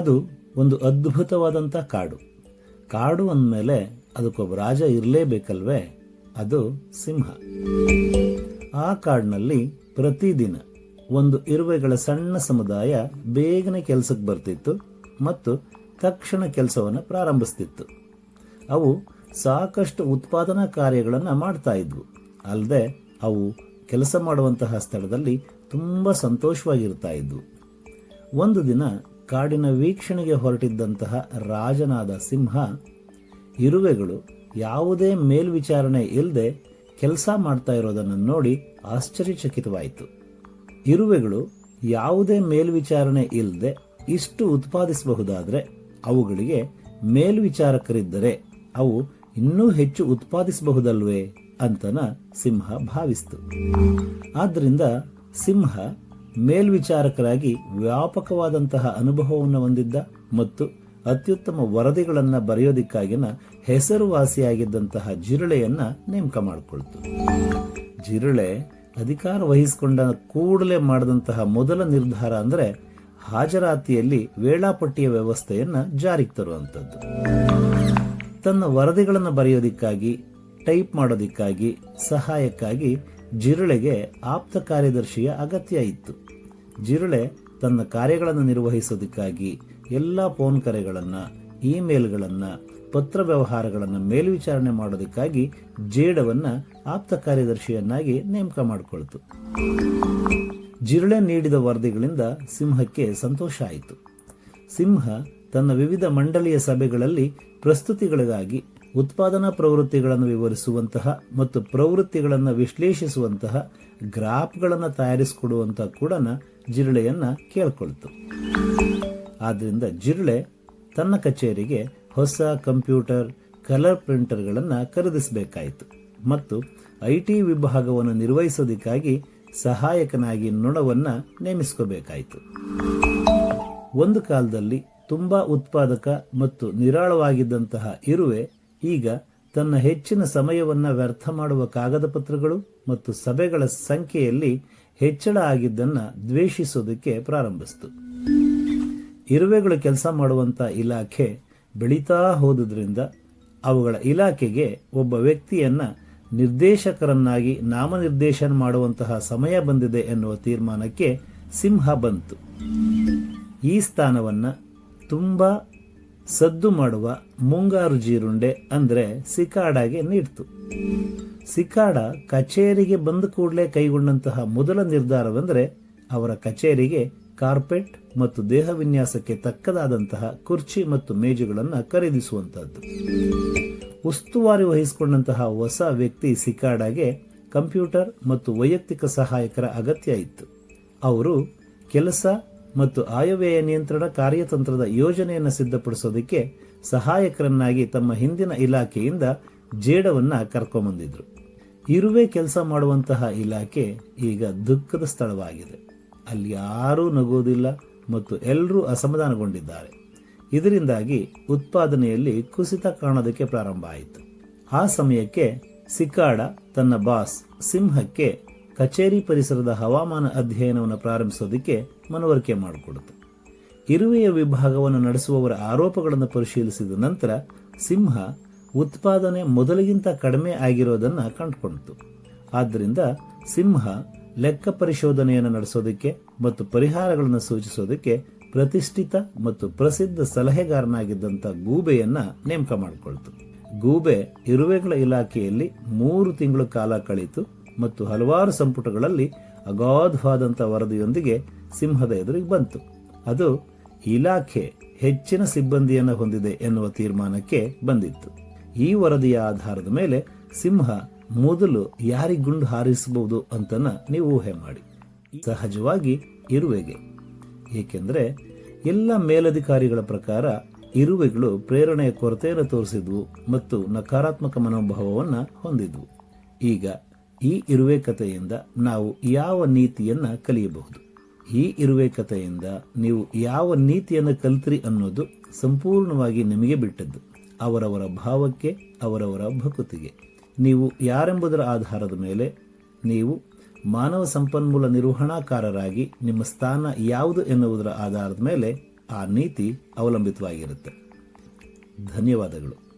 ಅದು ಒಂದು ಅದ್ಭುತವಾದಂಥ ಕಾಡು. ಕಾಡು ಅಂದಮೇಲೆ ಅದಕ್ಕೊಬ್ಬ ರಾಜ ಇರಲೇಬೇಕಲ್ವೇ? ಅದು ಸಿಂಹ. ಆ ಕಾಡಿನಲ್ಲಿ ಪ್ರತಿದಿನ ಒಂದು ಇರುವೆಗಳ ಸಣ್ಣ ಸಮುದಾಯ ಬೇಗನೆ ಕೆಲಸಕ್ಕೆ ಬರ್ತಿತ್ತು ಮತ್ತು ತಕ್ಷಣ ಕೆಲಸವನ್ನು ಪ್ರಾರಂಭಿಸ್ತಿತ್ತು. ಅವು ಸಾಕಷ್ಟು ಉತ್ಪಾದನಾ ಕಾರ್ಯಗಳನ್ನು ಮಾಡ್ತಾ ಇದ್ವು. ಅಲ್ಲದೆ ಅವು ಕೆಲಸ ಮಾಡುವಂತಹ ಸ್ಥಳದಲ್ಲಿ ತುಂಬ ಸಂತೋಷವಾಗಿರ್ತಾ ಇದ್ವು. ಒಂದು ದಿನ ಕಾಡಿನ ವೀಕ್ಷಣೆಗೆ ಹೊರಟಿದ್ದಂತಹ ರಾಜನಾದ ಸಿಂಹ, ಇರುವೆಗಳು ಯಾವುದೇ ಮೇಲ್ವಿಚಾರಣೆ ಇಲ್ಲದೆ ಕೆಲಸ ಮಾಡ್ತಾ ಇರೋದನ್ನು ನೋಡಿ ಆಶ್ಚರ್ಯಚಕಿತವಾಯಿತು. ಇರುವೆಗಳು ಯಾವುದೇ ಮೇಲ್ವಿಚಾರಣೆ ಇಲ್ಲದೆ ಇಷ್ಟು ಉತ್ಪಾದಿಸಬಹುದಾದರೆ ಅವುಗಳಿಗೆ ಮೇಲ್ವಿಚಾರಕರಿದ್ದರೆ ಅವು ಇನ್ನೂ ಹೆಚ್ಚು ಉತ್ಪಾದಿಸಬಹುದಲ್ವೇ ಅಂತನ ಸಿಂಹ ಭಾವಿಸ್ತು. ಆದ್ದರಿಂದ ಸಿಂಹ ಮೇಲ್ವಿಚಾರಕರಾಗಿ ವ್ಯಾಪಕವಾದಂತಹ ಅನುಭವವನ್ನು ಹೊಂದಿದ್ದ ಮತ್ತು ಅತ್ಯುತ್ತಮ ವರದಿಗಳನ್ನು ಬರೆಯೋದಿಕ್ಕಾಗಿನ ಹೆಸರುವಾಸಿಯಾಗಿದ್ದಂತಹ ಜಿರಳೆಯನ್ನ ನೇಮಕ ಮಾಡಿಕೊಳ್ತು. ಜಿರಳೆ ಅಧಿಕಾರ ವಹಿಸಿಕೊಂಡ ಕೂಡಲೇ ಮಾಡಿದಂತಹ ಮೊದಲ ನಿರ್ಧಾರ ಅಂದರೆ ಹಾಜರಾತಿಯಲ್ಲಿ ವೇಳಾಪಟ್ಟಿಯ ವ್ಯವಸ್ಥೆಯನ್ನು ಜಾರಿಗೆ ತರುವಂಥದ್ದು. ತನ್ನ ವರದಿಗಳನ್ನು ಬರೆಯೋದಿಕ್ಕಾಗಿ, ಟೈಪ್ ಮಾಡೋದಿಕ್ಕಾಗಿ, ಸಹಾಯಕ್ಕಾಗಿ ಜಿರಳೆಗೆ ಆಪ್ತ ಕಾರ್ಯದರ್ಶಿಯ ಅಗತ್ಯ ಇತ್ತು. ಜಿರಳೆ ತನ್ನ ಕಾರ್ಯಗಳನ್ನು ನಿರ್ವಹಿಸೋದಕ್ಕಾಗಿ ಎಲ್ಲ ಫೋನ್ ಕರೆಗಳನ್ನು, ಇಮೇಲ್ಗಳನ್ನು, ಪತ್ರ ವ್ಯವಹಾರಗಳನ್ನು ಮೇಲ್ವಿಚಾರಣೆ ಮಾಡೋದಕ್ಕಾಗಿ ಜೇಡವನ್ನ ಆಪ್ತ ಕಾರ್ಯದರ್ಶಿಯನ್ನಾಗಿ ನೇಮಕ ಮಾಡಿಕೊಳ್ತು. ಜಿರಳೆ ನೀಡಿದ ವರದಿಗಳಿಂದ ಸಿಂಹಕ್ಕೆ ಸಂತೋಷ ಆಯಿತು. ಸಿಂಹ ತನ್ನ ವಿವಿಧ ಮಂಡಳಿಯ ಸಭೆಗಳಲ್ಲಿ ಪ್ರಸ್ತುತಿಗಳಿಗಾಗಿ ಉತ್ಪಾದನಾ ಪ್ರವೃತ್ತಿಗಳನ್ನು ವಿವರಿಸುವಂತಹ ಮತ್ತು ಪ್ರವೃತ್ತಿಗಳನ್ನು ವಿಶ್ಲೇಷಿಸುವಂತಹ ಗ್ರಾಫ್ಗಳನ್ನು ತಯಾರಿಸಿಕೊಡುವಂತಹ ಕೂಡ ಜಿರಳೆಯನ್ನು ಕೇಳಿಕೊಳ್ತು. ಆದ್ದರಿಂದ ಜಿರಳೆ ತನ್ನ ಕಚೇರಿಗೆ ಹೊಸ ಕಂಪ್ಯೂಟರ್, ಕಲರ್ ಪ್ರಿಂಟರ್ಗಳನ್ನು ಖರೀದಿಸಬೇಕಾಯಿತು ಮತ್ತು ಐ ಟಿ ವಿಭಾಗವನ್ನು ನಿರ್ವಹಿಸೋದಕ್ಕಾಗಿ ಸಹಾಯಕನಾಗಿ ನೊಣವನ್ನ ನೇಮಿಸ್ಕೋಬೇಕಾಯಿತು. ಒಂದು ಕಾಲದಲ್ಲಿ ತುಂಬಾ ಉತ್ಪಾದಕ ಮತ್ತು ನಿರಾಳವಾಗಿದ್ದಂತಹ ಇರುವೆ ಈಗ ತನ್ನ ಹೆಚ್ಚಿನ ಸಮಯವನ್ನ ವ್ಯರ್ಥ ಮಾಡುವ ಕಾಗದ ಪತ್ರಗಳು ಮತ್ತು ಸಭೆಗಳ ಸಂಖ್ಯೆಯಲ್ಲಿ ಹೆಚ್ಚಳ ಆಗಿದ್ದನ್ನ ದ್ವೇಷಿಸೋದಕ್ಕೆ ಪ್ರಾರಂಭಿಸಿತು. ಇರುವೆಗಳು ಕೆಲಸ ಮಾಡುವಂಥ ಇಲಾಖೆ ಬೆಳೀತಾ ಹೋದುದರಿಂದ ಅವುಗಳ ಇಲಾಖೆಗೆ ಒಬ್ಬ ವ್ಯಕ್ತಿಯನ್ನ ನಿರ್ದೇಶಕರನ್ನಾಗಿ ನಾಮನಿರ್ದೇಶನ ಮಾಡುವಂತಹ ಸಮಯ ಬಂದಿದೆ ಎನ್ನುವ ತೀರ್ಮಾನಕ್ಕೆ ಸಿಂಹ ಬಂತು. ಈ ಸ್ಥಾನವನ್ನ ತುಂಬಾ ಸದ್ದು ಮಾಡುವ ಮುಂಗಾರು ಜೀರುಂಡೆ ಅಂದ್ರೆ ಸಿಕಾಡಾಗೆ ನೀಡ್ತು. ಸಿಕಾಡ ಕಚೇರಿಗೆ ಬಂದ ಕೂಡಲೇ ಕೈಗೊಂಡಂತಹ ಮೊದಲ ನಿರ್ಧಾರವೆಂದರೆ ಅವರ ಕಚೇರಿಗೆ ಕಾರ್ಪೆಟ್ ಮತ್ತು ದೇಹ ವಿನ್ಯಾಸಕ್ಕೆ ತಕ್ಕದಾದಂತಹ ಕುರ್ಚಿ ಮತ್ತು ಮೇಜುಗಳನ್ನು ಖರೀದಿಸುವಂತಹದ್ದು. ಉಸ್ತುವಾರಿ ವಹಿಸಿಕೊಂಡಂತಹ ಹೊಸ ವ್ಯಕ್ತಿ ಸಿಕಾಡಾಗೆ ಕಂಪ್ಯೂಟರ್ ಮತ್ತು ವೈಯಕ್ತಿಕ ಸಹಾಯಕರ ಅಗತ್ಯ ಇತ್ತು. ಅವರು ಕೆಲಸ ಮತ್ತು ಆಯವ್ಯಯ ನಿಯಂತ್ರಣ ಕಾರ್ಯತಂತ್ರದ ಯೋಜನೆಯನ್ನು ಸಿದ್ಧಪಡಿಸೋದಕ್ಕೆ ಸಹಾಯಕರನ್ನಾಗಿ ತಮ್ಮ ಹಿಂದಿನ ಇಲಾಖೆಯಿಂದ ಜೇಡವನ್ನ ಕರ್ಕೊಂಬಂದಿದ್ರು. ಇರುವೆ ಕೆಲಸ ಮಾಡುವಂತಹ ಇಲಾಖೆ ಈಗ ದುಃಖದ ಸ್ಥಳವಾಗಿದೆ. ಅಲ್ಲಿ ಯಾರೂ ನಗುವುದಿಲ್ಲ ಮತ್ತು ಎಲ್ಲರೂ ಅಸಮಾಧಾನಗೊಂಡಿದ್ದಾರೆ. ಇದರಿಂದಾಗಿ ಉತ್ಪಾದನೆಯಲ್ಲಿ ಕುಸಿತ ಕಾಣೋದಕ್ಕೆ ಪ್ರಾರಂಭ ಆಯಿತು. ಆ ಸಮಯಕ್ಕೆ ಸಿಕಾಡ ತನ್ನ ಬಾಸ್ ಸಿಂಹಕ್ಕೆ ಕಚೇರಿ ಪರಿಸರದ ಹವಾಮಾನ ಅಧ್ಯಯನವನ್ನು ಪ್ರಾರಂಭಿಸೋದಕ್ಕೆ ಮನವರಿಕೆ ಮಾಡಿಕೊಡುತ್ತೆ. ಇರುವೆಯ ವಿಭಾಗವನ್ನು ನಡೆಸುವವರ ಆರೋಪಗಳನ್ನು ಪರಿಶೀಲಿಸಿದ ನಂತರ ಸಿಂಹ ಉತ್ಪಾದನೆ ಮೊದಲಿಗಿಂತ ಕಡಿಮೆ ಆಗಿರೋದನ್ನು ಕಂಡುಕೊಂಡಿತು ಆದ್ದರಿಂದ ಸಿಂಹ ಲೆಕ್ಕ ಪರಿಶೋಧನೆಯನ್ನು ನಡೆಸೋದಕ್ಕೆ ಮತ್ತು ಪರಿಹಾರಗಳನ್ನು ಸೂಚಿಸೋದಕ್ಕೆ ಪ್ರತಿಷ್ಠಿತ ಮತ್ತು ಪ್ರಸಿದ್ಧ ಸಲಹೆಗಾರನಾಗಿದ್ದಂಥ ಗೂಬೆಯನ್ನು ನೇಮಕ ಮಾಡಿಕೊಳ್ತು. ಗೂಬೆ ಇರುವೆಗಳ ಇಲಾಖೆಯಲ್ಲಿ ಮೂರು ತಿಂಗಳು ಕಾಲ ಕಳೆಯಿತು. ಮತ್ತು ಹಲವಾರು ಸಂಪುಟಗಳಲ್ಲಿ ಅಗಾಧವಾದಂಥ ವರದಿಯೊಂದಿಗೆ ಸಿಂಹದ ಎದುರಿಗೆ ಬಂತು. ಅದು ಇಲಾಖೆ ಹೆಚ್ಚಿನ ಸಿಬ್ಬಂದಿಯನ್ನು ಹೊಂದಿದೆ ಎನ್ನುವ ತೀರ್ಮಾನಕ್ಕೆ ಬಂದಿತ್ತು. ಈ ವರದಿಯ ಆಧಾರದ ಮೇಲೆ ಸಿಂಹ ಮೊದಲು ಯಾರಿಗೆ ಗುಂಡು ಹಾರಿಸಬಹುದು ಅಂತನ ನೀವು ಊಹೆ ಮಾಡಿ. ಸಹಜವಾಗಿ ಇರುವೆಗೆ. ಏಕೆಂದರೆ ಎಲ್ಲ ಮೇಲಧಿಕಾರಿಗಳ ಪ್ರಕಾರ ಇರುವೆಗಳು ಪ್ರೇರಣೆಯ ಕೊರತೆಯನ್ನು ತೋರಿಸಿದ್ವು ಮತ್ತು ನಕಾರಾತ್ಮಕ ಮನೋಭಾವವನ್ನು ಹೊಂದಿದ್ವು. ಈಗ ಈ ಇರುವೆ ಕಥೆಯಿಂದ ನಾವು ಯಾವ ನೀತಿಯನ್ನ ಕಲಿಯಬಹುದು? ಈ ಇರುವೆ ಕಥೆಯಿಂದ ನೀವು ಯಾವ ನೀತಿಯನ್ನು ಕಲಿತ್ರಿ ಅನ್ನೋದು ಸಂಪೂರ್ಣವಾಗಿ ನಿಮಗೆ ಬಿಟ್ಟದ್ದು. ಅವರವರ ಭಾವಕ್ಕೆ, ಅವರವರ ಭಕುತಿಗೆ. ನೀವು ಯಾರೆಂಬುದರ ಆಧಾರದ ಮೇಲೆ ನೀವು ಮಾನವ ಸಂಪನ್ಮೂಲ ನಿರ್ವಹಣಾಕಾರರಾಗಿ ನಿಮ್ಮ ಸ್ಥಾನ ಯಾವುದು ಎನ್ನುವುದರ ಆಧಾರದ ಮೇಲೆ ಆ ನೀತಿ ಅವಲಂಬಿತವಾಗಿರುತ್ತೆ. ಧನ್ಯವಾದಗಳು.